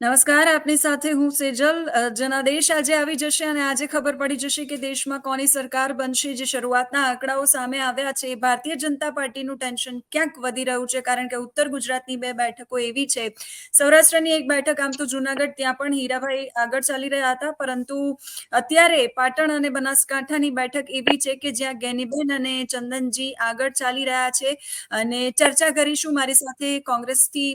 નમસ્કાર, આપની સાથે હું સેજલ. જનાદેશ આજે આવી જશે અને આજે ખબર પડી જશે કે દેશમાં કોની સરકાર બનશે જે શરૂઆતના આંકડાઓ સામે આવ્યા છે. ભારતીય જનતા પાર્ટીનું ટેન્શન ક્યાંક વધી રહ્યું છે કારણ કે ઉત્તર ગુજરાતની બે બેઠકો એવી છે. સૌરાષ્ટ્રની એક બેઠક, આમ તો જુનાગઢ, ત્યાં પણ હીરાભાઈ આગળ ચાલી રહ્યા હતા. પરંતુ અત્યારે પાટણ અને બનાસકાંઠાની બેઠક એવી છે કે જ્યાં ગેનીબેન અને ચંદનજી આગળ ચાલી રહ્યા છે. અને ચર્ચા કરીશું. મારી સાથે કોંગ્રેસથી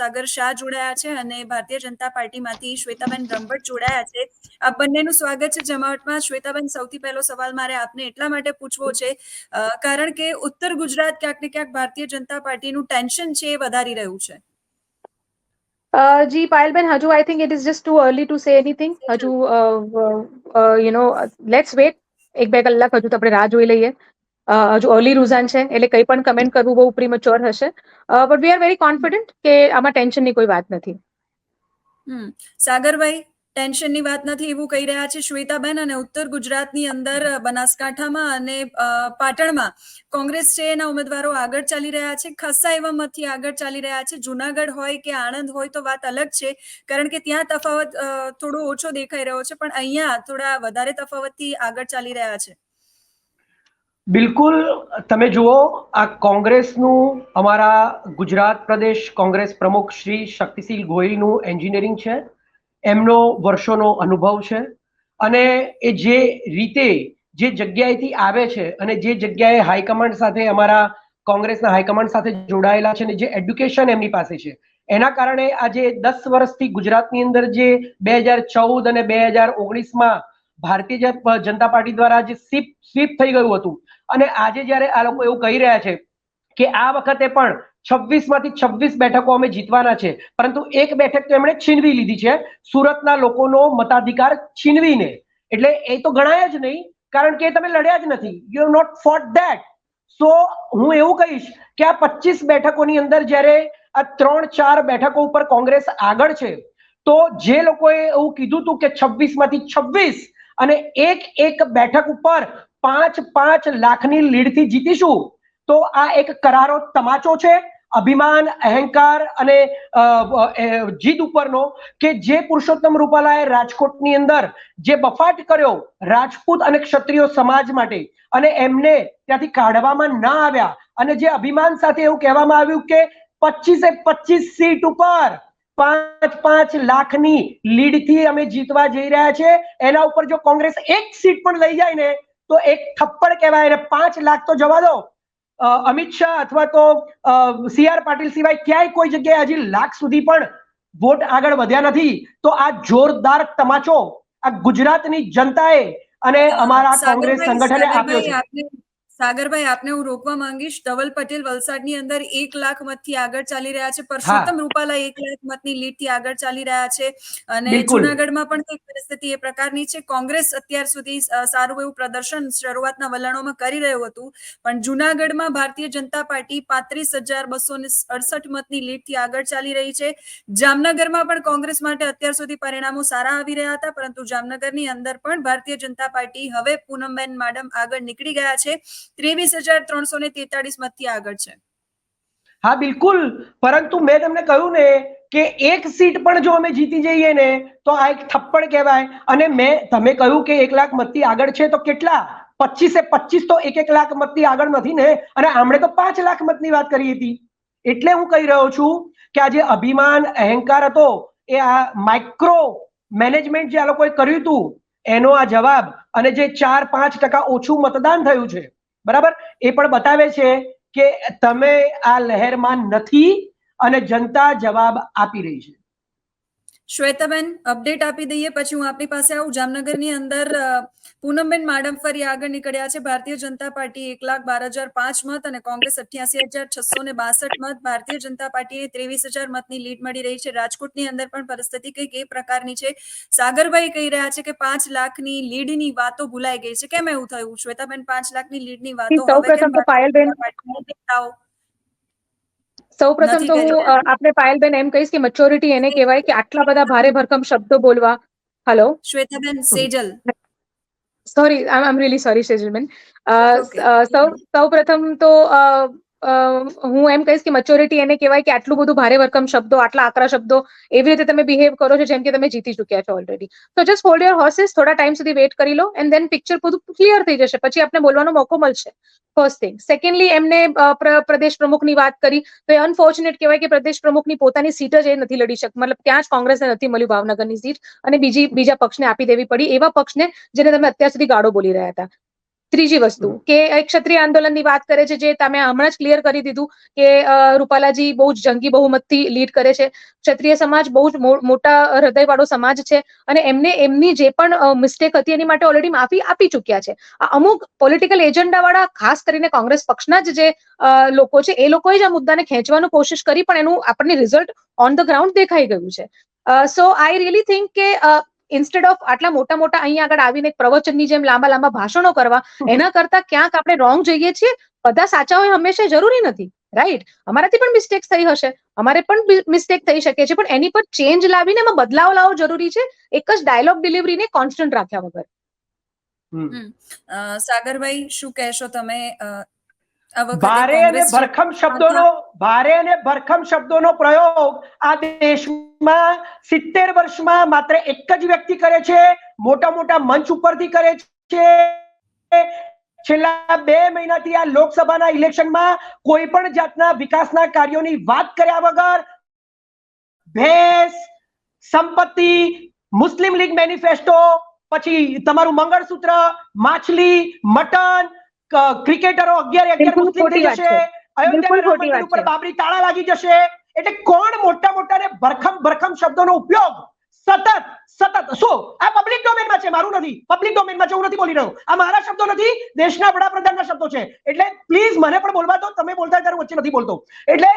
સાગર શાહ જોડાયા છે અને ભારતીય જનતા પાર્ટીમાંથી શ્વેતાબેન બ્રહ્મભટ્ટ જોડાયા છે. આપ બંનેનું સ્વાગત છે. જમાવટમાં શ્વેતાબેન, સૌથી પહેલો સવાલ મારે આપને એટલા માટે પૂછવો છે કારણ કે ઉત્તર ગુજરાત ક્યાંક ને ક્યાંક ભારતીય જનતા પાર્ટીનું ટેન્શન છે એ વધારી રહ્યું છે. જી, પાયલબેન, હજુ I think it is just too early to say anything હજુ યુ નો લેટ્સ વેટ એક બે કલાક હજુ તો આપણે રાહ જોઈ લઈએ. હજુ અર્લી રુઝાન છે, એટલે કંઈ પણ કમેન્ટ કરવું બહુ પ્રીમચ્યોર હશે. But we are very confident કે આમાં ટેન્શનની કોઈ વાત નથી. હમ. સાગરભાઈ, ટેન્શનની વાત નથી, એવું કહી રહ્યા છે શ્વેતાબેન અને ઉત્તર ગુજરાતની અંદર બનાસકાંઠામાં અને પાટણમાં કોંગ્રેસ છે એના ઉમેદવારો આગળ ચાલી રહ્યા છે. ખાસ્સા એવા મતથી આગળ ચાલી રહ્યા છે. જુનાગઢ હોય કે આણંદ હોય તો વાત અલગ છે, કારણ કે ત્યાં તફાવત થોડો ઓછો દેખાઈ રહ્યો છે, પણ અહીંયા થોડા વધારે તફાવતથી આગળ ચાલી રહ્યા છે. બિલકુલ, તમે જુઓ, આ કોંગ્રેસનું, અમારા ગુજરાત પ્રદેશ કોંગ્રેસ પ્રમુખ શ્રી શક્તિસિંહ ગોહિલનું એન્જિનિયરિંગ છે. એમનો વર્ષોનો અનુભવ છે. અને એ જે રીતે, જે જગ્યાએથી આવે છે અને જે જગ્યાએ હાઈકમાન્ડ સાથે અમારા કોંગ્રેસના હાઈકમાન્ડ સાથે જોડાયેલા છે અને જે એડ્યુકેશન એમની પાસે છે. એના કારણે આજે દસ વર્ષથી ગુજરાતની અંદર જે બે હજાર ચૌદ અને બે હજાર ઓગણીસમાં ભારતીય જનતા પાર્ટી દ્વારા જે સ્વીપ સ્વીપ થઈ ગયું હતું. અને આજે જ્યારે આ લોકો એવું કહી રહ્યા છે કે આ વખતે પણ છવ્વીસમાંથી છવ્વીસ બેઠકો અમે જીતવાના છે, પરંતુ એક બેઠક તો એમણે છીનવી લીધી છે. સુરતના લોકોનો મતાધિકાર છીનવીને. એટલે એ તો ગણાય જ નહીં, કારણ કે તમે લડ્યા જ નથી. You not fought that so હું એવું કહીશ કે આ પચીસ બેઠકોની અંદર જ્યારે આ ત્રણ, ચાર બેઠકો ઉપર કોંગ્રેસ આગળ છે, તો જે લોકોએ એવું કીધું હતું કે છવ્વીસમાંથી છવ્વીસ અને એક એક બેઠક ઉપર પાંચ પાંચ લાખની લીડથી જીતીશું. તો આ એક કરારો તમાચો છે. અભિમાન, અહંકાર અને જીદ ઉપરનો કે જે પુરુષોત્તમ રૂપાલાએ રાજકોટની અંદર જે બફાટ કર્યો રાજપૂત અને ક્ષત્રિય સમાજ માટે અને એમને ત્યાંથી કાઢવામાં ના આવ્યા. અને જે અભિમાન સાથે એવું કહેવામાં આવ્યું કે પચીસે પચીસ સીટ ઉપર પાંચ પાંચ લાખની લીડથી અમે જીતવા જઈ રહ્યા છે. એના ઉપર જો કોંગ્રેસ એક સીટ પણ લઈ જાય ને તો એક થપ્પડ કહેવાય અને પાંચ લાખ તો જવા દો. અમિત શાહ અથવા તો સી આર પાટીલ સિવાય ક્યાંય કોઈ જગ્યાએ હજી લાખ સુધી પણ વોટ આગળ વધ્યા નથી. તો આ જોરદાર તમાચો આ ગુજરાતની જનતાએ અને અમારા કોંગ્રેસ સંગઠને આપ્યો છે. સાગરભાઈ આપને હું રોકવા માંગીશ ધવલ પટેલ વલસાડની અંદર એક લાખ મતથી આગળ ચાલી રહ્યા છે. પરસોત્તમ રૂપાલા એક લાખ મતની લીડથી આગળ ચાલી રહ્યા છે. અને જુનાગઢમાં પણ કંઈક પરિસ્થિતિ એ પ્રકારની છે? કોંગ્રેસ અત્યાર સુધી સારું એવું પ્રદર્શન શરૂઆતના વલણોમાં કરી રહ્યું હતું. પણ જુનાગઢમાં ભારતીય જનતા પાર્ટી પાંત્રીસ હજાર બસો ને અડસઠ મતની લીડથી આગળ ચાલી રહી છે. જામનગરમાં પણ કોંગ્રેસ માટે અત્યાર સુધી પરિણામો સારા આવી રહ્યા હતા. પરંતુ જામનગરની અંદર પણ ભારતીય જનતા પાર્ટી હવે પૂનમબેન માડમ આગળ નીકળી ગયા છે. ત્રેવીસ હજાર ત્રણસો ને તેતાળીસ મતથી આગળ છે. હા, બિલકુલ. પરંતુ મેં તમને કહ્યું ને કે એક સીટ પણ જો અમે જીતી જઈએ ને, તો આ એક થપ્પડ કહેવાય. અને મેં, તમે કહ્યું કે એક લાખ મતથી આગળ છે, તો કેટલા? પચીસે પચીસ તો એક એક લાખ મતથી આગળ નથી ને? અને આમણે તો પાંચ લાખ મતની વાત કરી હતી. એટલે હું કહી રહ્યો છું કે આ જે અભિમાન, અહંકાર હતો, એ આ માઇક્રો મેનેજમેન્ટ જે આ લોકોએ કર્યું હતું, એનો આ જવાબ અને જે ચાર પાંચ ટકા ઓછું મતદાન થયું છે બરાબર? એ પણ બતાવે છે કે તમે આ લહેરમાં નથી અને જનતા જવાબ આપી રહી છે. શ્વેતાબેન અપડેટ આપી દઈએ. પછી હું આપની પાસે આવું. જામનગરની અંદર પૂનમબેન માડમ ફરી આગળ નીકળ્યા છે. ભારતીય જનતા પાર્ટી એક લાખ બાર હજાર પાંચ મત અને કોંગ્રેસ અઠ્યાસી હજાર છસો ને બાસઠ મત. ભારતીય જનતા પાર્ટીને ત્રેવીસ હજાર મતની લીડ મળી રહી છે. રાજકોટની અંદર પણ પરિસ્થિતિ કંઈક એ પ્રકારની છે. સાગરભાઈ કહી રહ્યા છે કે પાંચ લાખની લીડની વાતો ભૂલાઈ ગઈ છે. કેમ એવું થયું? શ્વેતાબેન પાંચ લાખની લીડની વાતો હવે પાયલબેન સૌ પ્રથમ તો હું આપણે પાયલબેન એમ કહીશ કે મચ્યોરિટી એને કહેવાય કે આટલા બધા ભારે ભરકમ શબ્દો બોલવા. Hello Shwetaben Sejal. Sorry I am really sorry Sejalben. સૌ સૌ પ્રથમ તો હું એમ કહીશ કે મચ્યોરિટી એને કહેવાય કે આટલું બધું ભારે વર્કમ શબ્દો, આટલા આકરા શબ્દો એવી રીતે તમે બિહેવ કરો છો જેમ કે તમે જીતી ચૂક્યા છો ઓલરેડી તો જસ્ટ હોલ્ડ યોર હોર્સિસ થોડા ટાઈમ સુધી વેઇટ કરી લો એન્ડ દેન પિક્ચર બધું ક્લિયર થઈ જશે. પછી આપને બોલવાનો મોકો મળશે. ફર્સ્ટ થિંગ સેકન્ડલી એમને પ્રદેશ પ્રમુખની વાત કરી. તો એ અનફોર્ચ્યુનેટ કહેવાય કે પ્રદેશ પ્રમુખની પોતાની સીટ જ એ નથી લડી શક, મતલબ ત્યાં જ કોંગ્રેસને નથી મળ્યું, ભાવનગરની સીટ અને બીજી, બીજા પક્ષને આપી દેવી પડી. એવા પક્ષને જેને તમે અત્યાર સુધી ગાળો બોલી રહ્યા હતા. ત્રીજી વસ્તુ કે ક્ષત્રિય આંદોલનની વાત કરે છે જે તમે હમણાં જ ક્લિયર કરી દીધું કે રૂપાલાજી બહુ જ જંગી બહુમતથી લીડ કરે છે. ક્ષત્રિય સમાજ બહુ જ મોટા હૃદયવાળો સમાજ છે અને એમને એમની જે પણ મિસ્ટેક હતી એની માટે ઓલરેડી માફી આપી ચૂક્યા છે. આ અમુક પોલિટિકલ એજન્ડા વાળા ખાસ કરીને કોંગ્રેસ પક્ષના જ જે લોકો છે એ લોકોએ જ આ મુદ્દાને ખેંચવાનું કોશિશ કરી પણ એનું આપણને રિઝલ્ટ ઓન ધ ગ્રાઉન્ડ દેખાઈ ગયું છે. સો આઈ રિયલી થિંક કે ઇન્સ્ટેડ ઓફ આટલા મોટા મોટા અહીંયા આગળ આવીને એક પ્રવચનની જેમ લાંબા લાંબા ભાષણો કરવા એના કરતા ક્યાંક આપણે રોંગ જઈએ છીએ બધા સાચા હોય હંમેશા જરૂરી નથી રાઈટ અમારાથી પણ મિસ્ટેક થઈ હશે અમારે પણ મિસ્ટેક થઈ શકે છે પણ એની પર ચેન્જ લાવીને એમાં બદલાવ લાવવો જરૂરી છે એક જ ડાયલોગ ડિલિવરીને કોન્સ્ટન્ટ રાખ્યા વગર. અ, સાગરભાઈ શું કહેશો તમે? ભારે અને ભરખમ શબ્દોનો ભારે અને ભરખમ શબ્દોનો પ્રયોગ આ દેશમાં સિત્તેર વર્ષમાં માત્ર એક જ વ્યક્તિ કરે છે મોટા મોટા મંચ ઉપરથી કરે છે. છેલ્લા બે મહિનાથી આ લોકસભાના ઇલેક્શનમાં કોઈ પણ જાતના વિકાસના કાર્યોની વાત કર્યા વગર ભેસ સંપત્તિ મુસ્લિમ લીગ મેનિફેસ્ટો પછી તમારું મંગળસૂત્ર માછલી મટન ક્રિકેટરો અગિયાર અગિયાર મુસ્લિમ થઈ જશે. અયોધ્યાના બિલકુલ રામ ખોટી મંદિર ઉપર બાબરી તાળા લાગી જશે. એટલે કોણ મોટા મોટા ને ભરખમ ભરખમ શબ્દોનો ઉપયોગ સતત સતત શું? આ પબ્લિક ડોમેનમાં છે મારું નથી. પબ્લિક ડોમેનમાં છે હું નથી બોલી રહ્યો. આ મારા શબ્દો નથી દેશના વડાપ્રધાનના શબ્દો છે. એટલે પ્લીઝ મને પણ બોલવા દો તમે બોલતા ત્યારે વચ્ચે નથી બોલતો. એટલે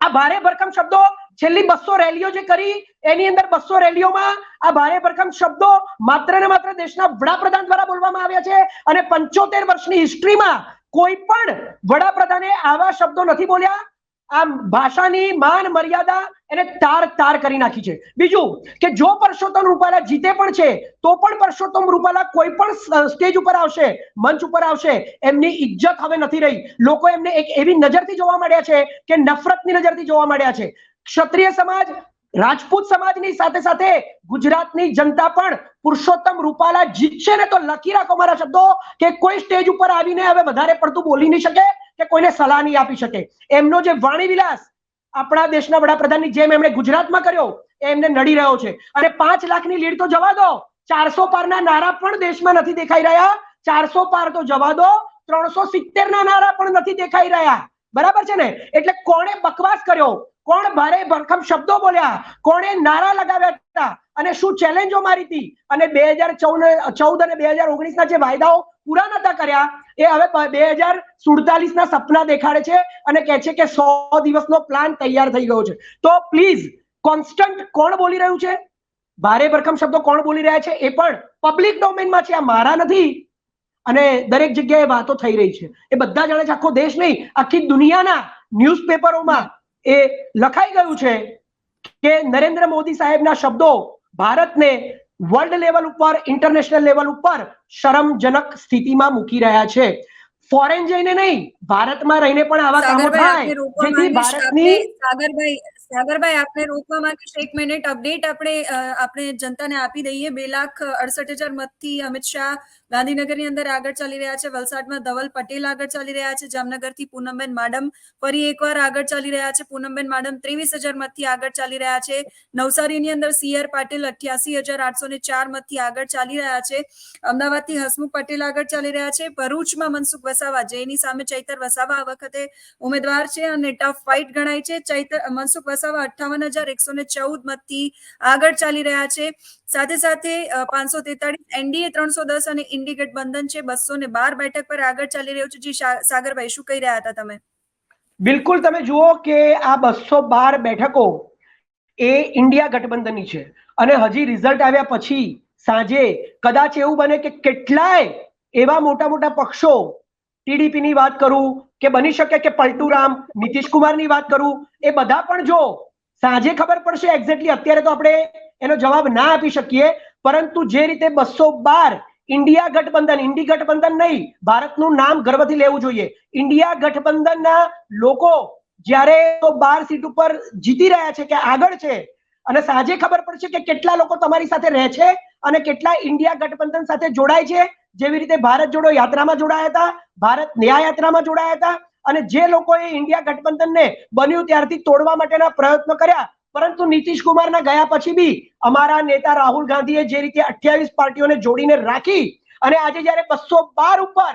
આ ભારે ભરખમ શબ્દો છેલ્લી બસો રેલીઓ જે કરી, એની અંદર બસો રેલીઓમાં આ ભારે ભરખમ શબ્દો માત્ર ને માત્ર દેશના વડાપ્રધાન દ્વારા બોલવામાં આવ્યા છે અને પંચોતેર વર્ષની હિસ્ટ્રીમાં કોઈ પણ વડાપ્રધાને આવા શબ્દો નથી બોલ્યા. આ ભાષાની માન મર્યાદા એને તાર તાર કરી નાખી છે. બીજું કે જો પરસોત્તમ રૂપાલા જીતે પણ છે, તો પણ પરસોત્તમ રૂપાલા કોઈ પણ સ્ટેજ ઉપર આવશે, મંચ ઉપર આવશે, એમની ઇજ્જત હવે નથી રહી. લોકો એમને એક એવી નજરથી જોવા મળ્યા છે કે નફરતની નજરથી જોવા માંડ્યા છે. ક્ષત્રિય સમાજ, રાજપૂત સમાજની સાથે સાથે ગુજરાતની જનતા પણ પુરુષોત્તમ રૂપાલા જીતશે ને તો લખી રાખો મારા શબ્દો, કે કોઈ સ્ટેજ ઉપર આવીને હવે વધારે પડતું બોલી નહીં શકે કે કોઈને સલાહ નહીં આપી શકે. એમનો જે વાણી વિલાસ આપણા દેશના વડાપ્રધાનની જેમ એમણે ગુજરાતમાં કર્યો એમને નડી રહ્યો છે. અને પાંચ લાખની લીડ તો જવા દો, ચારસો પારના નારા પણ દેશમાં નથી દેખાઈ રહ્યા. ચારસો પાર તો જવા દો, ત્રણસો સિત્તેર ના નારા પણ નથી દેખાઈ રહ્યા. બરાબર છે ને? એટલે કોણે બકવાસ કર્યો? કોણ ભારે ભરખમ શબ્દો બોલ્યા? કોણે નારા લગાવ્યા હતા? અને શું ચેલેન્જો મારી હતી? અને બે હજાર ચૌદ ચૌદ અને બે હજાર ઓગણીસ ના જે વાયદાઓ પૂરા નતા કર્યા, એ હવે બે હજાર સુડતાલીસ ના સપના દેખાડે છે અને કહે છે કે સો દિવસનો પ્લાન તૈયાર થઈ ગયો છે. તો પ્લીઝ કોન્સ્ટન્ટ કોણ બોલી રહ્યું છે? ભારે ભરખમ શબ્દો કોણ બોલી રહ્યા છે? એ પણ પબ્લિક ડોમેનમાં છે, આ મારા નથી. અને દરેક જગ્યાએ વાતો થઈ રહી છે. એ બધા જાણે આખો દેશ નહીં, આખી દુનિયાના ન્યૂઝપેપરોમાં એ લખાઈ ગયું છે કે નરેન્દ્ર મોદી સાહેબના શબ્દો ભારતને વર્લ્ડ લેવલ ઉપર ઇન્ટરનેશનલ લેવલ ઉપર શરમજનક સ્થિતિમાં મૂકી રહ્યા છે. ફોરેન જઈને નહીં ભારતમાં રહીને પણ આવા કામો થાય. જેથી ભારતની સાગરભાઈ સાગરભાઈ આપને રોકવા માંગીશ. એક મિનિટ અપડેટ આપણે આપણે જનતાને આપી દઈએ. બે લાખ અડસઠ હજાર મતથી અમિત શાહ ગાંધીનગરની અંદર આગળ ચાલી રહ્યા છે. વલસાડમાં ધવલ પટેલ આગળ ચાલી રહ્યા છે. જામનગરથી પૂનમબેન માડમ ફરી એકવાર આગળ ચાલી રહ્યા છે. પૂનમબેન માડમ ત્રેવીસ હજાર મતથી આગળ ચાલી રહ્યા છે. નવસારીની અંદર સી આર પાટીલ અઠ્યાસી હજાર આઠસો ને ચાર મતથી આગળ ચાલી રહ્યા છે. અમદાવાદથી હસમુખ પટેલ આગળ ચાલી રહ્યા છે. ભરૂચમાં મનસુખ વસાવા જેની સામે ચૈતર વસાવા આ વખતે ઉમેદવાર છે અને ટફ ફાઇટ ગણાય છે. ચૈતર મનસુખ વસાવા અઠાવન હજાર એકસો ને ચૌદ મતથી આગળ ચાલી રહ્યા છે. સાથે સાથે પાંચસો તેતાળીસ એનડીએ ત્રણસો દસ અને ઇન્ડિગેટ બંધન છે. બસો ને બાર બેઠક પર આગળ ચાલી રહ્યું છે. જી સાગરભાઈ, શું કહી રહ્યા હતા તમે? બિલકુલ તમે જુઓ કે આ બસો બાર બેઠકો એ ઇન્ડિયા ગઠબંધનની છે. અને હજી રિઝલ્ટ આવ્યા પછી સાંજે કદાચ એવું બને કે કેટલાય એવા મોટા મોટા પક્ષો ટીડીપી ની વાત કરું કે બની શકે કે પલટુરામ નીતિશ કુમારની વાત કરું, એ બધા પણ જો સાંજે ખબર પડશે એક્ઝેક્ટલી અત્યારે તો આપણે એનો જવાબ ના આપી શકીએ, પરંતુ જે રીતે બસો બાર ઇન્ડિયા ગઠબંધન, ઇન્ડી ગઠબંધન નહીં, ભારતનું નામ ગર્વથી લેવું જોઈએ. ઇન્ડિયા ગઠબંધનના લોકો જ્યારે બાર સીટ ઉપર જીતી રહ્યા છે કે આગળ છે, અને સાંજે ખબર પડશે કે કેટલા લોકો તમારી સાથે રહે છે અને કેટલા ઇન્ડિયા ગઠબંધન સાથે જોડાય છે જેવી રીતે ભારત જોડો યાત્રામાં જોડાયા હતા ભારત ન્યાય યાત્રામાં જોડાયા હતા અને જે લોકોએ ઇન્ડિયા ગઠબંધનને બન્યું ત્યારથી તોડવા માટેના પ્રયત્નો કર્યા. પરંતુ નીતિશ કુમારના ગયા પછી બી અમારા નેતા રાહુલ ગાંધીએ જે રીતે અઠ્યાવીસ પાર્ટીઓને જોડીને રાખી અને આજે જ્યારે બસો બાર ઉપર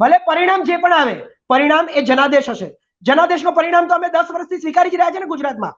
ભલે પરિણામ જે પણ આવે પરિણામ એ જનાદેશ હશે. જનાદેશનું પરિણામ તો અમે દસ વર્ષથી સ્વીકારી જ રહ્યા છે ને ગુજરાતમાં.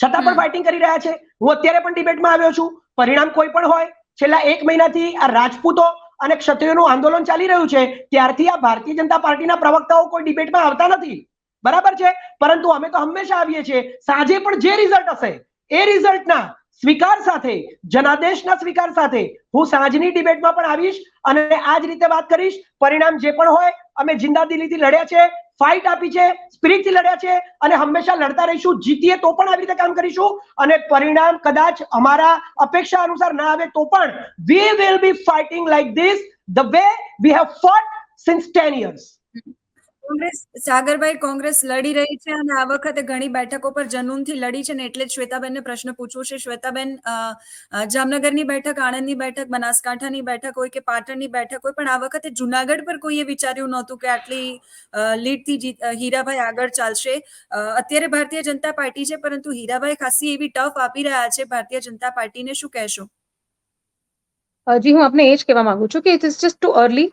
છતાં પણ. ફાઇટિંગ કરી રહ્યા છે. હું અત્યારે પણ ડિબેટમાં આવ્યો છું. પરિણામ કોઈ પણ હોય છેલ્લા એક મહિનાથી આ રાજપૂતો અને ક્ષત્રિયોનું આંદોલન ચાલી રહ્યું છે, ત્યારથી આ ભારતીય જનતા પાર્ટીના પ્રવક્તાઓ કોઈ ડિબેટમાં આવતા નથી. બરાબર છે? પરંતુ અમે તો હંમેશા આવીએ છીએ. સાંજે પણ જે રિઝલ્ટ હશે, એ રિઝલ્ટના સ્વીકાર સાથે, જનાદેશના સ્વીકાર સાથે હું સાંજની ડિબેટમાં પણ આવીશ અને આ જ રીતે વાત કરીશ. પરિણામ જે પણ હોય, અમે જિંદા દિલીથી લડ્યા છે. ફાઇટ આપી છે સ્પિરિટથી લડ્યા છે અને હંમેશા લડતા રહીશું, જીતીએ તો પણ આવી રીતે કામ કરીશું અને પરિણામ કદાચ અમારા અપેક્ષા અનુસાર ના આવે તો પણ we will be fighting like this the way we have fought since ten years Congress, Sagarbhai Congress લડી રહી છે અને આ વખતે ઘણી બેઠકો પર જનૂનથી લડી છે ને એટલે જ શ્વેતાબેનને પ્રશ્ન પૂછવો છે. શ્વેતાબેન જામનગરની બેઠક, આણંદની બેઠક, બનાસકાંઠાની બેઠક હોય કે પાટણની બેઠક હોય, પણ આ વખતે જુનાગઢ પર કોઈએ વિચાર્યું નહોતું કે આટલી લીડથી હીરાભાઈ આગળ ચાલશે. અત્યારે ભારતીય જનતા પાર્ટી છે, પરંતુ હીરાભાઈ ખાસી એવી ટફ આપી રહ્યા છે. ભારતીય જનતા પાર્ટીને શું કહેશો? જી, હું આપને એ જ કહેવા માંગુ છું કે it is just too early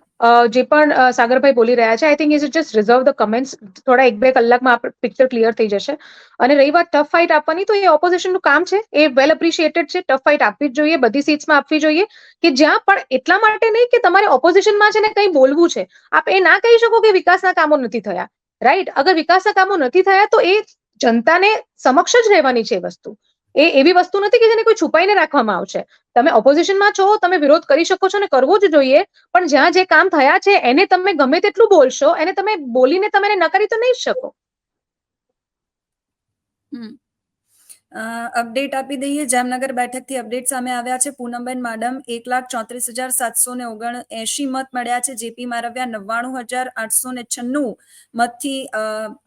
જે પણ સાગરભાઈ બોલી રહ્યા છે I think is just reserve the comments થોડા એક બે કલાકમાં પિક્ચર ક્લિયર થઈ જશે. અને રહી વાત ટફ ફાઇટ આપવાની, તો એ ઓપોઝિશનનું કામ છે. એ વેલ એપ્રિશિએટેડ છે. ટફ ફાઇટ આપવી જ જોઈએ, બધી સીટ્સમાં આપવી જોઈએ. કે જ્યાં પણ એટલા માટે નહીં કે તમારે ઓપોઝિશનમાં છે ને કંઈ બોલવું છે. આપ એ ના કહી શકો કે વિકાસના કામો નથી થયા. રાઈટ અગર વિકાસના કામો નથી થયા, તો એ જનતાને સમક્ષ જ રહેવાની છે વસ્તુ. એ એવી વસ્તુ નથી કે જેને કોઈ છુપાઈને રાખવામાં આવશે. તમે ઓપોઝિશનમાં છો, તમે વિરોધ કરી શકો છો ને કરવો જ જોઈએ, પણ જ્યાં જે કામ થયા છે, એને તમે ગમે તેટલું બોલશો, એને તમે બોલીને તમે નકારી તો નહીં શકો. શકો અપડેટ આપી દઈએ. જામનગર બેઠકથી અપડેટ સામે આવ્યા છે. પૂનમબેન માડમ એક લાખ ચોત્રીસ હજાર સાતસો ને ઓગણ એસી મત મળ્યા છે. જેપી મારવ્યા નવ્વાણું હજાર આઠસો ને છન્નું મતથી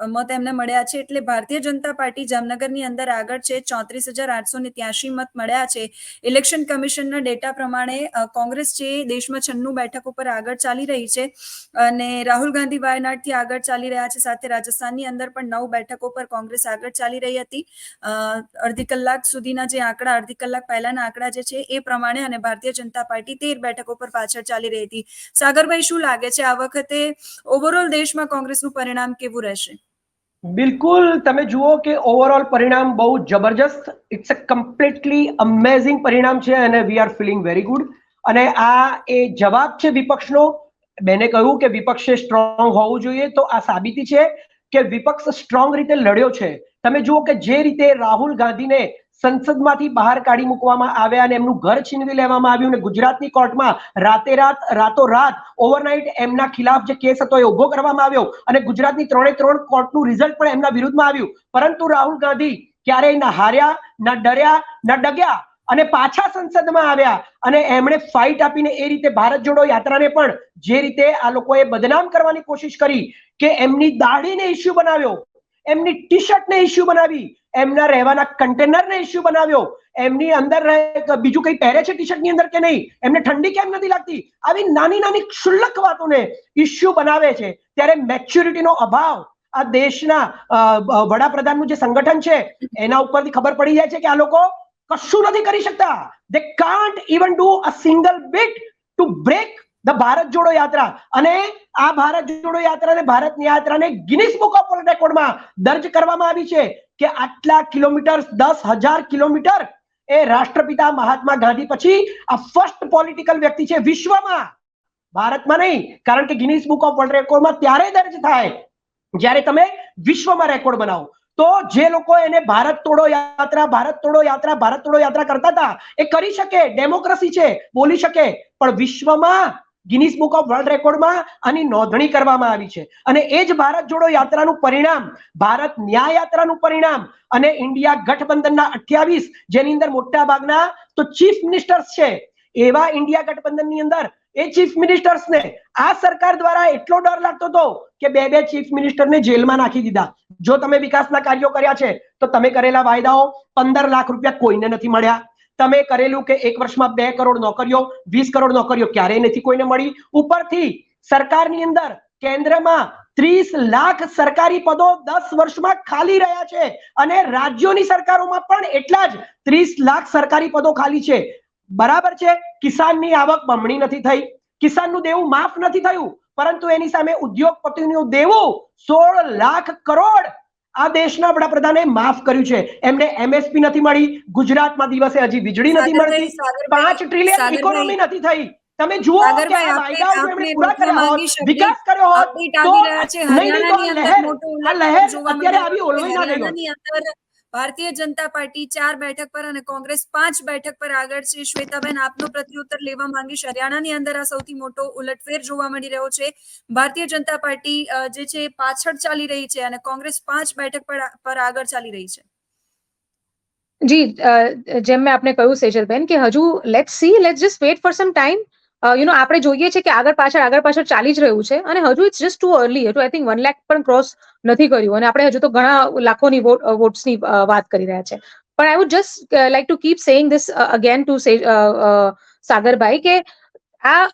મત એમને મળ્યા છે. એટલે ભારતીય જનતા પાર્ટી જામનગરની અંદર આગળ છે. ચોત્રીસ હજાર આઠસો ને ત્યાસી મત મળ્યા છે. ઇલેક્શન કમિશનના ડેટા પ્રમાણે કોંગ્રેસ છે દેશમાં છન્નું બેઠક ઉપર આગળ ચાલી રહી છે. અને રાહુલ ગાંધી વાયનાડથી આગળ ચાલી રહ્યા છે. સાથે રાજસ્થાનની અંદર પણ નવ બેઠકો પર કોંગ્રેસ આગળ ચાલી રહી હતી. અડધી કલાક સુધીના જે આંકડા, અડધી કલાક પહેલાના આંકડા જે છે એ પ્રમાણે અને ભારતીય જનતા પાર્ટી તેર બેઠકો પર પાછળ ચાલી રહી હતી. સાગરભાઈ, શું લાગે છે આ વખતે ઓવરઓલ દેશમાં કોંગ્રેસનું પરિણામ કેવું રહેશે? બિલકુલ. તમે જુઓ કે ઓવરઓલ પરિણામ બહુ જબરજસ્ત. ઇટ્સ અ કમ્પ્લીટલી અમેઝિંગ પરિણામ છે અને we are feeling very good અને આ એ જવાબ છે વિપક્ષનો. બેને કહ્યું કે વિપક્ષે સ્ટ્રોંગ હોવું જોઈએ. તો આ સાબિતી છે કે વિપક્ષ સ્ટ્રોંગ રીતે લડ્યો છે. તમે જુઓ કે જે રીતે રાહુલ ગાંધીને સંસદમાંથી બહાર કાઢી મૂકવામાં આવ્યા અને એમનું ઘર છીનવી લેવામાં આવ્યું અને ગુજરાતની કોર્ટમાં રાતે રાત, રાતો રાત ઓવરનાઇટ એમના ખિલાફ જે કેસ હતો એ ઊભો કરવામાં આવ્યો અને ગુજરાતની ત્રણે ત્રણ કોર્ટનું રિઝલ્ટ પણ એમના વિરુદ્ધમાં આવ્યું. પરંતુ રાહુલ ગાંધી ક્યારેય ના હાર્યા, ના ડર્યા, ના ડગ્યા અને પાછા સંસદમાં આવ્યા અને એમણે ફાઇટ આપીને એ રીતે ભારત જોડો યાત્રાને પણ જે રીતે આ લોકોએ બદનામ કરવાની કોશિશ કરી કે એમની દાઢીને ઇસ્યુ બનાવ્યો. એમની ટી શર્ટને ઇસ્યુ બનાવી, એમના રહેવાના કન્ટેનરને ઇસ્યુ બનાવ્યો, એમની અંદર બીજું કંઈ પહેરે છે ટી શર્ટની અંદર કે નહીં? એમને ઠંડી કેમ નથી લાગતી? આવી નાની નાની ક્ષુલ્લક વાતોને ઇસ્યુ બનાવે છે. ત્યારે મેચ્યોરિટીનો અભાવ આ દેશના વડાપ્રધાનનું જે સંગઠન છે, એના ઉપરથી ખબર પડી જાય છે કે આ લોકો કશું નથી કરી શકતા. They can't even do a single bit to break the Bharat Jodo Yatra અને આ ભારત જોડો યાત્રા અને ભારત યાત્રાને ગિનિસ બુક ઓફ વર્લ્ડ રેકોર્ડમાં દર્જ કરવામાં આવી છે કે આટલા કિલોમીટર દસ હજાર કિલોમીટર એ રાષ્ટ્રપિતા મહાત્મા ગાંધી પછી આ ફર્સ્ટ પોલિટિકલ વ્યક્તિ છે વિશ્વમાં. ભારતમાં નહીં, કારણ કે ગિનિસ બુક ઓફ વર્લ્ડ રેકોર્ડમાં ત્યારે દર્જ થાય જ્યારે તમે વિશ્વમાં રેકોર્ડ બનાવો. તો જે લોકો એને ભારત તોડો યાત્રા, ભારત તોડો યાત્રા, ભારત તોડો યાત્રા કરતા હતા, એ કરી શકે ડેમોક્રેસી છે, બોલી શકે, પણ વિશ્વમાં ગિનિસ બુક ઓફ વર્લ્ડ રેકોર્ડમાં આની નોંધણી કરવામાં આવી છે. અને એ જ ભારત જોડો યાત્રાનું પરિણામ, ભારત ન્યાય યાત્રાનું પરિણામ અને ઇન્ડિયા ગઠબંધનના અઠ્યાવીસ, જેની અંદર મોટા ભાગના તો ચીફ મિનિસ્ટર્સ છે. એવા ઇન્ડિયા ગઠબંધનની અંદર એ ચીફ મિનિસ્ટર્સને આ સરકાર દ્વારા એટલો ડર લાગતો હતો કે બે બે ચીફ મિનિસ્ટરને જેલમાં નાખી દીધા. જો તમે વિકાસના કાર્યો કર્યા છે, તો તમે કરેલા વાયદાઓ પંદર લાખ રૂપિયા કોઈને નથી મળ્યા. તમે કરેલું કે એક વર્ષમાં બે કરોડ નોકરીઓ, વીસ કરોડ નોકરીઓ ક્યારેય નથી કોઈને મળી? ઉપરથી સરકારની અંદર કેન્દ્રમાં ત્રીસ લાખ સરકારી પદો દસ વર્ષમાં ખાલી રહ્યા છે અને રાજ્યોની સરકારોમાં પણ એટલા જ ત્રીસ લાખ સરકારી પદો ખાલી છે. બરાબર છે? કિસાનની આવક બમણી નથી થઈ. કિસાનનું દેવું માફ નથી થયું. પરંતુ એની સામે ઉદ્યોગપતિનું દેવું સોળ લાખ કરોડ આ દેશના વડાપ્રધાને માફ કર્યું છે એમને એમએસપી નથી મળી ગુજરાતમાં દિવસે હજી વીજળી નથી મળતી પાંચ ટ્રિલિયન ઇકોનોમી નથી થઈ તમે જુઓ કે. વિકાસ કર્યો હોત તો નહીં, તો લહેર- આ લહેર અત્યારે આવી ઓલવાઈ ના ગઈ હોત. હરિયાણાની અંદર ભારતીય જનતા પાર્ટી ચાર બેઠક પર અને કોંગ્રેસ પાંચ બેઠક પર આગળ છે. શ્વેતાબેન, આપનો પ્રત્યુત્તર લેવા માંગીશ. હરિયાણાની અંદર આ સૌથી મોટો ઉલટફેર જોવા મળી રહ્યો છે. ભારતીય જનતા પાર્ટી જે છે, પાછળ ચાલી રહી છે અને કોંગ્રેસ પાંચ બેઠક પર આગળ ચાલી રહી છે. જી જેમ મેં આપને કહ્યું, સેજલબેન, કે હજુ let see let just wait for some time you know આપણે જોઈએ છે કે આગળ પાછળ આગળ પાછળ ચાલી જ રહ્યું છે અને હજુ ઇટ્સ જસ્ટ ટુ અર્લી હજુ આઈ થિંક વન લાખ પણ ક્રોસ નથી કર્યું અને આપણે હજુ તો ઘણા લાખોની વોટ વોટ્સની વાત કરી રહ્યા છે. પણ I would just like to keep saying this again to say સાગરભાઈ કે આ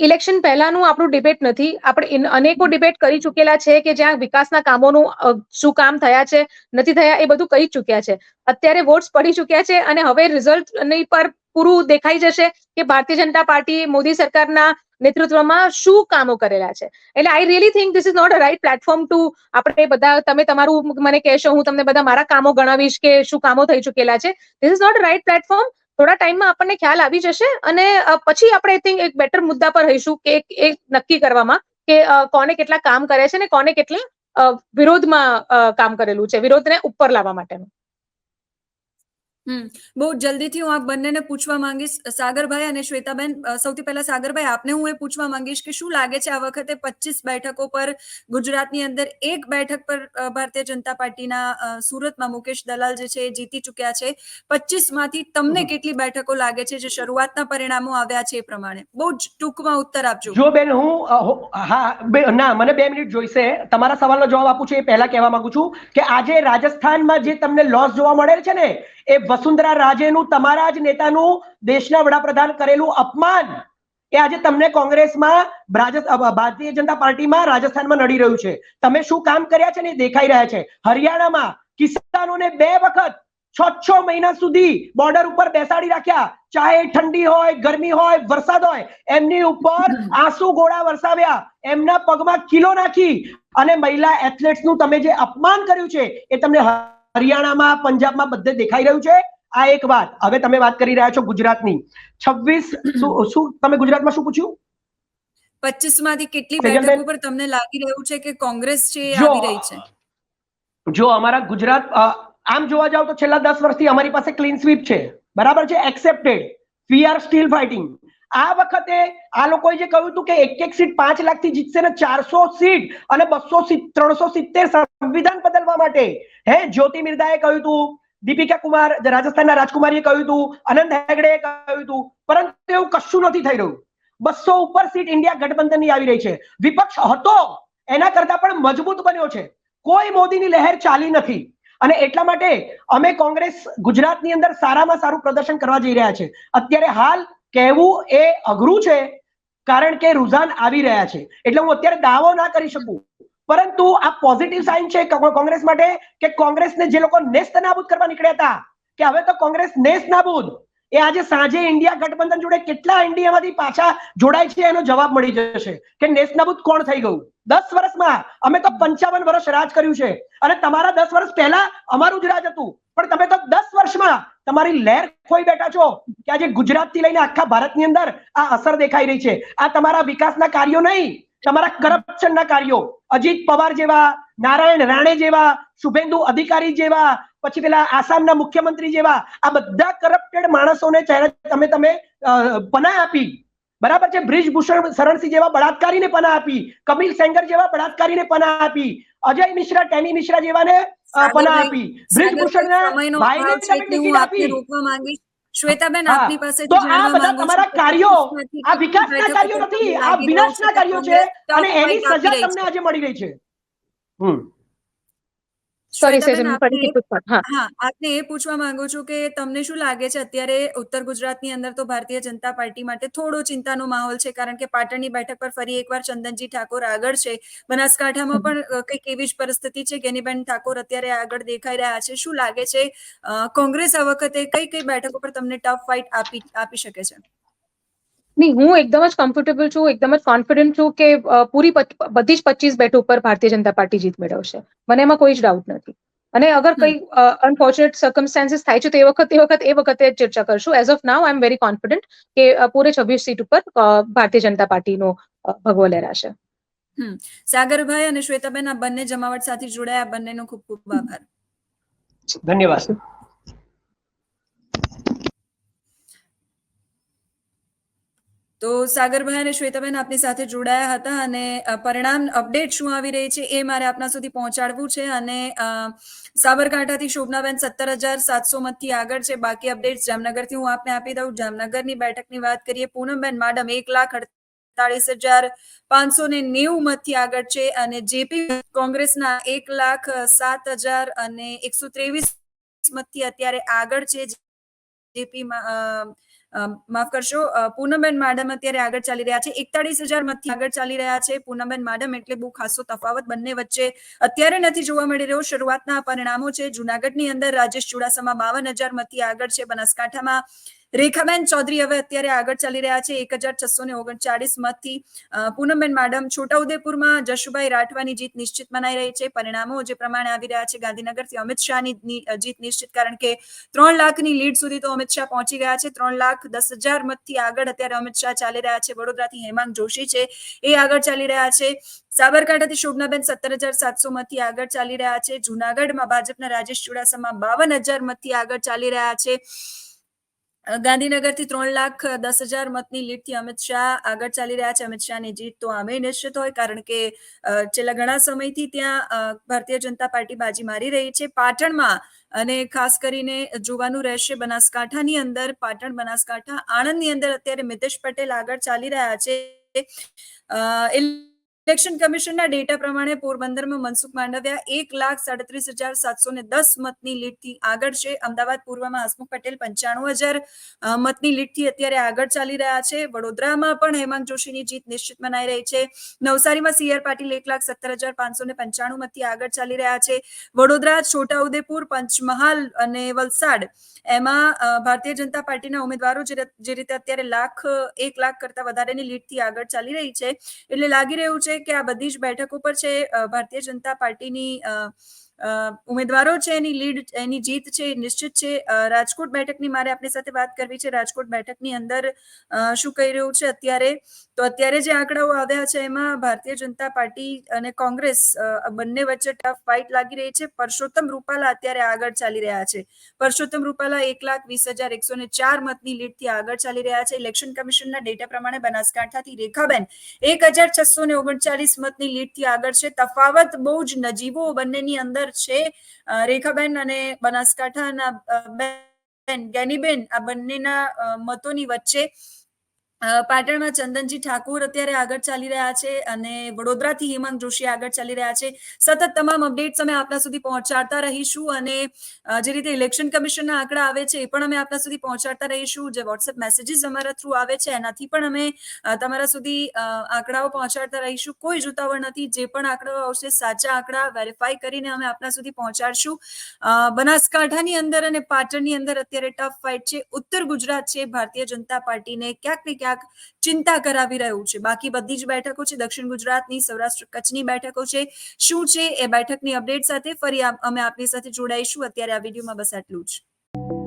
ઇલેક્શન પહેલાનું આપણું ડિબેટ નથી. આપણે અનેકો ડિબેટ કરી ચૂકેલા છે કે જ્યાં વિકાસના કામોનું શું કામ થયા છે, નથી થયા એ બધું કહી ચૂક્યા છે. અત્યારે વોટ્સ પડી ચૂક્યા છે અને હવે રિઝલ્ટ પર પૂરું દેખાઈ જશે. કે ભારતીય જનતા પાર્ટી મોદી સરકારના નેતૃત્વમાં શું કામો કરેલા છે? એટલે I really think this is not a right platform to આપણે બધા, તમે તમારું મને કહેશો, હું તમને બધા મારા કામો ગણાવીશ કે શું કામો થઈ ચૂકેલા છે. This is not right platform થોડા ટાઈમમાં આપણને ખ્યાલ આવી જશે અને પછી આપણે આઈ થિંક એક બેટર મુદ્દા પર રહીશું કે એક નક્કી કરવામાં કે કોને કેટલા કામ કરે છે ને કોને કેટલા વિરોધમાં કામ કરેલું છે, વિરોધને ઉપર લાવવા માટેનું. હમ. બહુ જલ્દીથી હું આપ બંનેને પૂછવા માંગીશ. સાગરભાઈ અને શ્વેતાબેન સૌથી પહેલા સાગરભાઈ આપને હું એ પૂછવા માંગીશ કે શું લાગે છે આ વખતે પચીસ બેઠકો પર ગુજરાતની અંદર એક બેઠક પર ભારતીય જનતા પાર્ટીના સુરતમાં મુકેશ દલાલ જે છે એ જીતી ચૂક્યા છે. પચીસમાંથી તમને કેટલી બેઠકો લાગે છે જે શરૂઆતના પરિણામો આવ્યા છે એ પ્રમાણે? બહુ જ ટૂંકમાં ઉત્તર આપજો. જો બેન હું હા ના મને બે મિનિટ જોઈશે. તમારા સવાલનો જવાબ આપું છું એ પહેલા કહેવા માંગુ છું કે આજે રાજસ્થાનમાં જે તમને લોસ જોવા મળે છે ને એ વસુંધરા રાજેનું, તમારા જ નેતાનું દેશના વડાપ્રધાન કરેલું અપમાન એ આજે તમને કોંગ્રેસમાં ભારતીય જનતા પાર્ટીમાં રાજસ્થાનમાં નડી રહ્યું છે. તમે શું કામ કર્યા છે ને દેખાઈ રહ્યા છે. હરિયાણામાં કિસાનોને બે વખત છ છ મહિના સુધી બોર્ડર ઉપર બેસાડી રાખ્યા. ચાહે ઠંડી હોય, ગરમી હોય, વરસાદ હોય, એમની ઉપર આંસુ ગોળા વરસાવ્યા. એમના પગમાં કિલો નાખી અને મહિલા એથ્લેટ્સનું તમે જે અપમાન કર્યું છે એ તમને હરિયાણામાં પંજાબમાં બધે દેખાઈ રહ્યું છે. આ એક વાત. હવે તમે વાત કરી રહ્યા છો ગુજરાતની. છવ્વીસ શું તમે ગુજરાતમાં શું પૂછ્યું? પચીસમાંથી કેટલી? બેઠકો પર તમને લાગી રહ્યું છે કે કોંગ્રેસ છે આવી રહી છે? જો અમારા ગુજરાત આમ જોવા જાવ તો છેલ્લા દસ વર્ષથી અમારી પાસે ક્લીન સ્વીપ છે. બરાબર છે? Accepted we are still fighting આ વખતે આ લોકોએ જે કહ્યું હતું કે એક એક સીટ પાંચ લાખથી જીતશે ને ચારસો સીટ અને બસો ત્રણસો સિત્તેર સંવિધાન બદલવા માટે. હે, જ્યોતિ મિર્ધાએ કહ્યું હતું, દીપિકા કુમાર રાજસ્થાનના રાજકુમારીએ કહ્યું હતું અનંત હેગડેએ કહ્યું હતું, પરંતુ એવું કશું નથી થઈ રહ્યું. બસો ઉપર સીટ ઇન્ડિયા ગઠબંધનની આવી રહી છે. વિપક્ષ હતો, એના કરતા પણ મજબૂત બન્યો છે. કોઈ મોદીની લહેર ચાલી નથી. અને એટલા માટે અમે કોંગ્રેસ ગુજરાતની અંદર સારામાં સારું પ્રદર્શન કરવા જઈ રહ્યા છે. અત્યારે હાલ કહેવું એ અઘરું છે, કારણ કે રુઝાન આવી રહ્યા છે. એટલે હું અત્યારે દાવો ના કરી શકું. પરંતુ આ પોઝિટિવ સાઇન છે કોંગ્રેસ માટે કે કોંગ્રેસને જે લોકો નેસ્ત નાબૂદ કરવા નીકળ્યા હતા, કે હવે તો કોંગ્રેસ નેસ્ત નાબૂદ એ આજે સાંજે ઇન્ડિયા ગઠબંધન જોડે કેટલા ઇન્ડિયામાંથી પાછા જોડાય છે એનો જવાબ મળી જશે કે નેસ્ત નાબૂદ કોણ થઈ ગયું? દસ વર્ષમાં અમે તો પંચાવન વર્ષ રાજ કર્યું છે અને તમારા દસ વર્ષ પહેલા અમારું જ રાજ હતું. પણ તમે તો દસ વર્ષમાં તમારી લહેર ખોઈ બેઠા છો કે આજે ગુજરાતથી લઈને આખા ભારતની અંદર આ અસર દેખાઈ રહી છે. આ તમારા વિકાસના કાર્યો નહીં. તમારા કરપ્શનના કાર્યો. અજીત પવાર જેવા નારાયણ રાણે જેવા શુભેન્દુ અધિકારી જેવા પછી પેલા આસામના મુખ્યમંત્રી જેવા આ બધા કરપ્ટેડ માણસોને તમે તમે પના આપી. બરાબર છે? બ્રિજભૂષણ શરણસિંહ જેવા બળાત્કારીને પનાહ આપી. કપિલ સેંગર જેવા બળાત્કારીને પનાહ આપી. અજય મિશ્રા ટેની મિશ્રા જેવાને પના આપી. બ્રિજભૂષણ બ્રિજભૂષણના ભાઈને તમે ટિકિટ આપી. રોકવા માંગીશ. શ્વેતાબેન આપની પાસે તો આ બધા તમારા કાર્યો આ વિકાસના કાર્યો નથી આ વિનાશના કાર્યો છે અને એની સજા તમને આજે મળી રહી છે. હમ. સોરી સેજલ ફરીથી પૂછવા હા. હા આપને એ પૂછવા માંગુ છું કે તમને શું લાગે છે? અત્યારે ઉત્તર ગુજરાતની અંદર તો ભારતીય જનતા પાર્ટી માટે થોડો ચિંતાનો માહોલ છે કારણ કે પાટણની બેઠક પર ફરી એકવાર ચંદનજી ઠાકોર આગળ છે. બનાસકાંઠામાં પણ કંઈક એવી જ પરિસ્થિતિ છે ગેનીબેન ઠાકોર અત્યારે આગળ દેખાઈ રહ્યા છે. શું લાગે છે? કોંગ્રેસ આ વખતે કઈ કઈ બેઠકો પર તમને ટફ ફાઇટ આપી આપી શકે છે? નહીં હું એકદમ જ કમ્ફર્ટેબલ છું એકદમ જ કોન્ફિડન્ટ છું કે પૂરી બધી જ પચીસ બેઠક ઉપર ભારતીય જનતા પાર્ટી જીત મેળવશે. મને એમાં કોઈ જ ડાઉટ નથી. અને અગર કઈ અનફોર્ચ્યુનેટ સર્કમસ્ટાન્સીસ થાય છે તો એ વખત એ વખત એ વખતે ચર્ચા કરશું. As of now I am very confident કે પૂરે છવ્વીસ સીટ ઉપર ભારતીય જનતા પાર્ટીનો ભગવો લહેરાશે સાગરભાઈ અને શ્વેતાબેન આ બંને જમાવટ સાથે જોડાયા. બંનેનો ખૂબ ખૂબ આભાર. ધન્યવાદ. તો સાગરભાઈ અને શ્વેતાબેન આપની સાથે જોડાયા હતા અને પરિણામ અપડેટ શું આવી રહી છે એ મારે આપના સુધી પહોંચાડવું છે અને સાબરકાંઠાથી શોભનાબેન સત્તર હજાર સાતસો મતથી આગળ છે. બાકી અપડેટ જામનગરથી હું આપને આપી દઉં. જામનગરની બેઠકની વાત કરીએ, પૂનમબેન માડમ એક લાખ અડતાલીસ હજાર પાંચસો ને નેવું મતથી આગળ છે અને જેપી કોંગ્રેસના એક લાખ સાત હજાર અને એકસો ત્રેવીસ મતથી અત્યારે આગળ છે. જેપી માફ કરશો પૂનમબેન માડમ અત્યારે આગળ ચાલી રહ્યા છે. એકતાળીસ હજાર મતથી આગળ ચાલી રહ્યા છે પૂનમબેન માડમ એટલે બહુ ખાસો તફાવત બંને વચ્ચે અત્યારે નથી જોવા મળી રહ્યો. શરૂઆતના પરિણામો છે, જુનાગઢની અંદર રાજેશ ચુડાસમા બાવન હજાર મતથી આગળ છે. બનાસકાંઠામાં રેખાબેન ચૌધરી હવે અત્યારે આગળ ચાલી રહ્યા છે. એક હજાર છસો ને ઓગણચાળીસ મતથી પૂનમબેન માડમ છોટાઉદેપુરમાં જશુભાઈ રાઠવાની જીત નિશ્ચિત મનાઈ રહી છે. પરિણામો જે પ્રમાણે આવી રહ્યા છે ગાંધીનગરથી અમિત શાહની જીત નિશ્ચિત કારણ કે ત્રણ લાખની લીડ સુધી તો અમિત શાહ પહોંચી ગયા છે. ત્રણ લાખ દસ હજાર મતથી આગળ અત્યારે અમિત શાહ ચાલી રહ્યા છે. વડોદરાથી હેમાંગ જોશી છે. એ આગળ ચાલી રહ્યા છે. સાબરકાંઠાથી શોભનાબેન સત્તર હજાર સાતસો મતથી આગળ ચાલી રહ્યા છે. જુનાગઢમાં ભાજપના રાજેશ ચુડાસમા બાવન હજાર મતથી આગળ ચાલી રહ્યા છે. ગાંધીનગરથી ત્રણ લાખ દસ હજાર મતની લીડથી અમિત શાહ આગળ ચાલી રહ્યા છે. અમિત શાહની જીત તો આમે નિશ્ચિત હોય, કારણ કે છેલ્લા ઘણા સમયથી ત્યાં ભારતીય જનતા પાર્ટી બાજી મારી રહી છે. પાટણમાં અને ખાસ કરીને જોવાનું રહેશે બનાસકાંઠાની અંદર. પાટણ, બનાસકાંઠા, આણંદની અંદર અત્યારે મિતેશ પટેલ આગળ ચાલી રહ્યા છે. ઇલેક્શન કમિશનના ડેટા પ્રમાણે પોરબંદરમાં મનસુખ માંડવિયા એક લાખ સાડત્રીસ હજાર સાતસો ને દસ મતની લીડથી આગળ છે. અમદાવાદ પૂર્વમાં હસમુખ પટેલ પંચાણું હજાર મતની લીડથી અત્યારે આગળ ચાલી રહ્યા છે. વડોદરામાં પણ હેમાંગ જોશીની જીત નિશ્ચિત મનાઈ રહી છે. નવસારીમાં સીઆર પાટીલ એક લાખ સત્તર હજાર પાંચસો ને પંચાણું મતથી આગળ ચાલી રહ્યા છે. વડોદરા, છોટાઉદેપુર, પંચમહાલ અને વલસાડ એમાં ભારતીય જનતા પાર્ટીના ઉમેદવારો જે રીતે અત્યારે લાખ, એક લાખ કરતા વધારેની લીડથી આગળ ચાલી રહી છે. એટલે લાગી રહ્યું છે કે આ બધી જ બેઠકો પર છે ભારતીય જનતા પાર્ટીની ઉમેદવારો છે, એની લીડ, એની જીત છે, એ નિશ્ચિત છે. રાજકોટ બેઠકની મારે આપની સાથે વાત કરવી છે. રાજકોટ બેઠકની અંદર શું કહી રહ્યું છે અત્યારે? તો અત્યારે જે આંકડાઓ આવ્યા છે, એમાં ભારતીય જનતા પાર્ટી અને કોંગ્રેસ બંને વચ્ચે ટફ ફાઇટ લાગી રહી છે. પરસોત્તમ રૂપાલા અત્યારે આગળ ચાલી રહ્યા છે. પરસોત્તમ રૂપાલા એક લાખ વીસ હજાર એકસો ને ચાર મતની લીડથી આગળ ચાલી રહ્યા છે. ઇલેક્શન કમિશનના ડેટા પ્રમાણે બનાસકાંઠાથી રેખાબેન એક હજાર છસો ને ઓગણચાલીસ મતની લીડથી આગળ છે. તફાવત બહુ જ નજીવો બંનેની અંદર છે રેખાબેન અને બનાસકાંઠાના બેન ગેનીબેન આ બંનેના મતોની વચ્ચે પાટણમાં ચંદનજી ઠાકુર અત્યારે આગળ ચાલી રહ્યા છે અને વડોદરાથી હેમંત જોશી આગળ ચાલી રહ્યા છે. સતત તમામ અપડેટ્સ અમે આપના સુધી પહોંચાડતા રહીશું અને જે રીતે ઇલેક્શન કમિશનના આંકડા આવે છે એ પણ અમે આપના સુધી પહોંચાડતા રહીશું. જે વોટ્સએપ મેસેજીસ અમારા થ્રુ આવે છે એનાથી પણ અમે તમારા સુધી આંકડાઓ પહોંચાડતા રહીશું. કોઈ જ ઉતાવળ નથી, જે પણ આંકડાઓ આવશે સાચા આંકડા વેરીફાઈ કરીને અમે આપના સુધી પહોંચાડશું. બનાસકાંઠાની અંદર અને પાટણની અંદર અત્યારે ટફ ફાઇટ છે. ઉત્તર ગુજરાત છે. ભારતીય જનતા પાર્ટીને ક્યાંક ને ક્યાંક ચિંતા કરાવી રહ્યું છે. બાકી બધી જ બેઠકો છે, દક્ષિણ ગુજરાતની, સૌરાષ્ટ્ર કચ્છની બેઠકો છે. શું છે એ બેઠકની અપડેટ સાથે ફરી અમે આપની સાથે જોડાઈશું. અત્યારે આ વિડીયોમાં બસ આટલું જ.